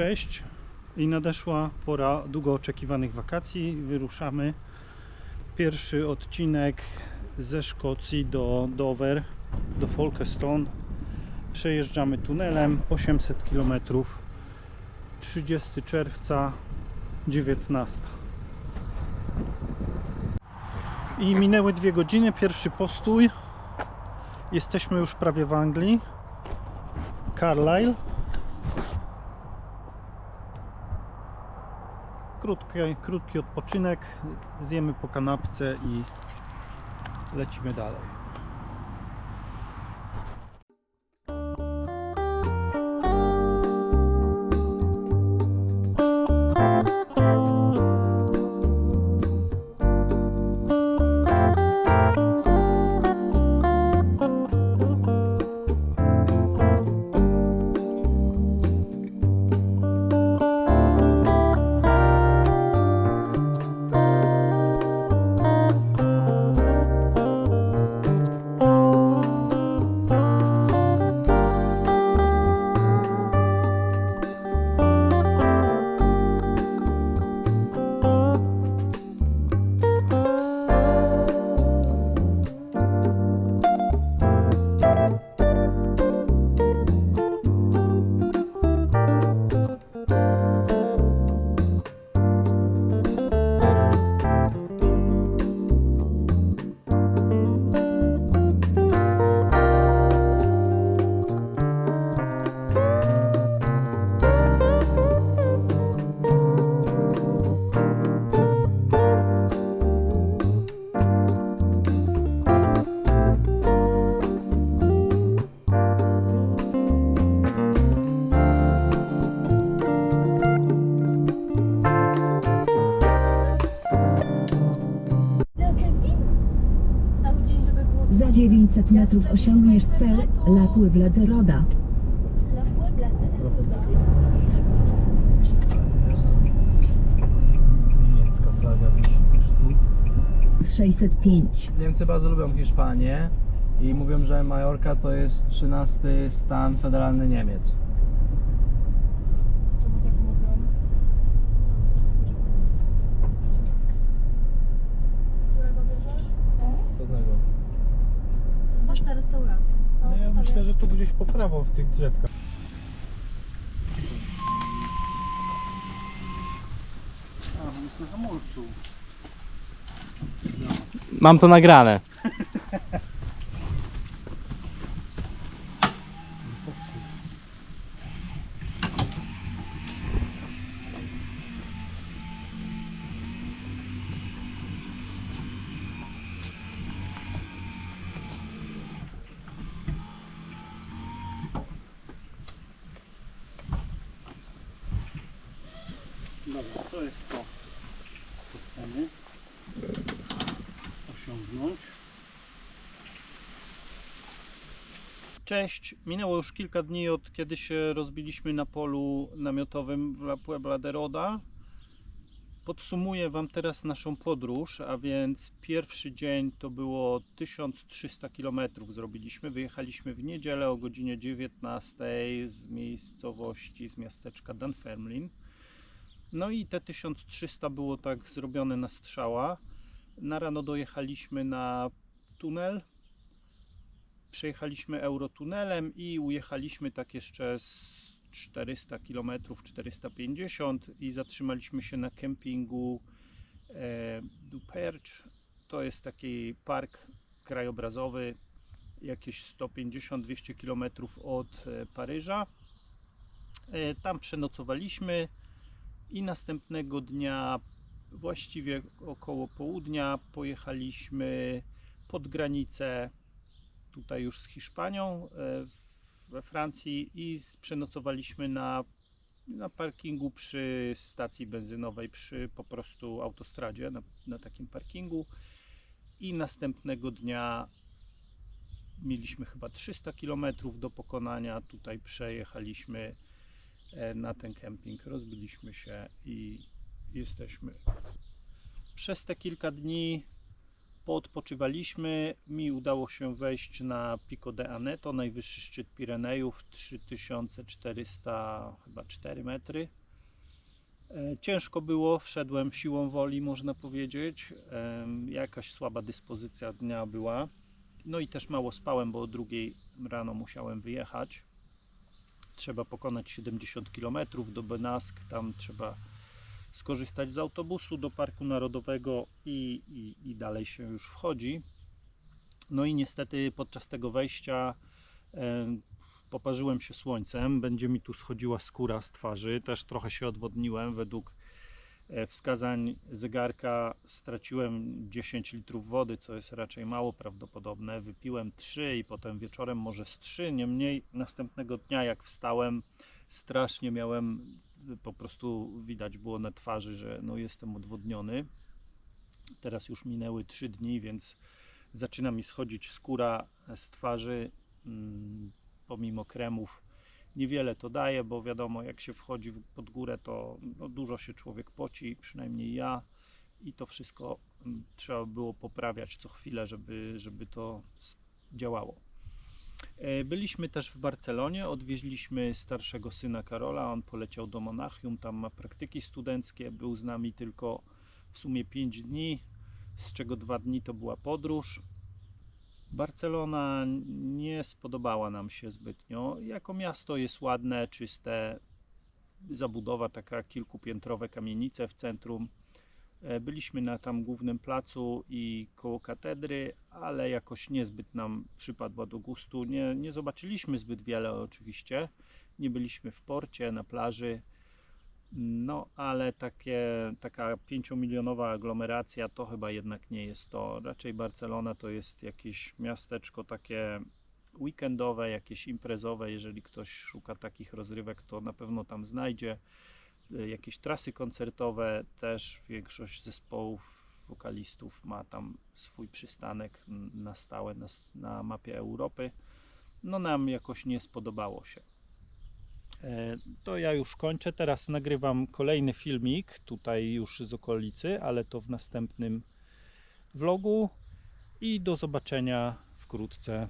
Cześć i nadeszła pora długo oczekiwanych wakacji. Wyruszamy. Pierwszy odcinek ze Szkocji do Dover, do Folkestone. Przejeżdżamy tunelem 800 km. 30 czerwca 19. I minęły dwie godziny, pierwszy postój. Jesteśmy już prawie w Anglii. Carlisle. Krótki, krótki odpoczynek, zjemy po kanapce i lecimy dalej. 500 metrów osiągniesz cel La Puebla de Roda. Niemiecka flaga też tu. 605. Niemcy bardzo lubią Hiszpanię i mówią, że Majorka to jest 13 stan federalny Niemiec. Myślę, że tu gdzieś po prawo w tych drzewkach. A, on jest na hamulcu. Mam to nagrane. Dobra, to jest to, co chcemy osiągnąć. Cześć, minęło już kilka dni od kiedy się rozbiliśmy na polu namiotowym w La Puebla de Roda. Podsumuję Wam teraz naszą podróż, a więc pierwszy dzień to było 1300 km zrobiliśmy. Wyjechaliśmy w niedzielę o godzinie 19 z miejscowości, z miasteczka Dunfermline. No i te 1300 było tak zrobione na strzała. Na rano dojechaliśmy na tunel. Przejechaliśmy eurotunelem i ujechaliśmy tak jeszcze z 400 km, 450 i zatrzymaliśmy się na kempingu e, du Perche. To jest taki park krajobrazowy, jakieś 150-200 km od e, Paryża. E, tam przenocowaliśmy i następnego dnia, właściwie około południa, pojechaliśmy pod granicę tutaj już z Hiszpanią e, we Francji i przenocowaliśmy na, na parkingu przy stacji benzynowej, przy po prostu autostradzie, na, na takim parkingu. I następnego dnia mieliśmy chyba 300 km do pokonania. Tutaj przejechaliśmy na ten kemping, rozbiliśmy się i jesteśmy. Przez te kilka dni Poodpoczywaliśmy, mi udało się wejść na Pico de Aneto, najwyższy szczyt Pirenejów, 3400 chyba 4 metry. E, Ciężko było, wszedłem siłą woli, można powiedzieć. Jakaś słaba dyspozycja dnia była. No i też mało spałem, bo o drugiej rano musiałem wyjechać. Trzeba pokonać 70 km do Benask, tam trzeba skorzystać z autobusu do Parku Narodowego i, i, i dalej się już wchodzi. No i niestety podczas tego wejścia e, poparzyłem się słońcem, będzie mi tu schodziła skóra z twarzy, też trochę się odwodniłem według wskazań zegarka straciłem 10 litrów wody, co jest raczej mało prawdopodobne. Wypiłem 3 i potem wieczorem może z 3. Niemniej następnego dnia, jak wstałem, strasznie miałem, po prostu widać było na twarzy, że no jestem odwodniony. Teraz już minęły 3 dni, więc zaczyna mi schodzić skóra z twarzy. mm, Pomimo kremów niewiele to daje, bo wiadomo, jak się wchodzi pod górę, to no, dużo się człowiek poci, przynajmniej ja, i to wszystko mm, trzeba było poprawiać co chwilę, żeby, żeby to działało. E, Byliśmy też w Barcelonie, odwieźliśmy starszego syna Karola, on poleciał do Monachium, tam ma praktyki studenckie, był z nami tylko w sumie 5 dni, z czego 2 dni to była podróż. Barcelona nie spodobała nam się zbytnio. Jako miasto jest ładne, czyste, zabudowa taka kilkupiętrowe kamienice w centrum. E, Byliśmy na tam głównym placu i koło katedry, ale jakoś niezbyt nam przypadła do gustu. Nie, nie zobaczyliśmy zbyt wiele oczywiście. Nie byliśmy w porcie, na plaży. No, ale takie, taka 5-milionowa aglomeracja to chyba jednak nie jest to. Raczej Barcelona to jest jakieś miasteczko takie weekendowe, jakieś imprezowe. Jeżeli ktoś szuka takich rozrywek, to na pewno tam znajdzie. Y, Jakieś trasy koncertowe, też większość zespołów, wokalistów ma tam swój przystanek na stałe na, na mapie Europy. No nam jakoś nie spodobało się. E, To ja już kończę. Teraz nagrywam kolejny filmik tutaj już z okolicy, ale to w następnym vlogu i do zobaczenia wkrótce.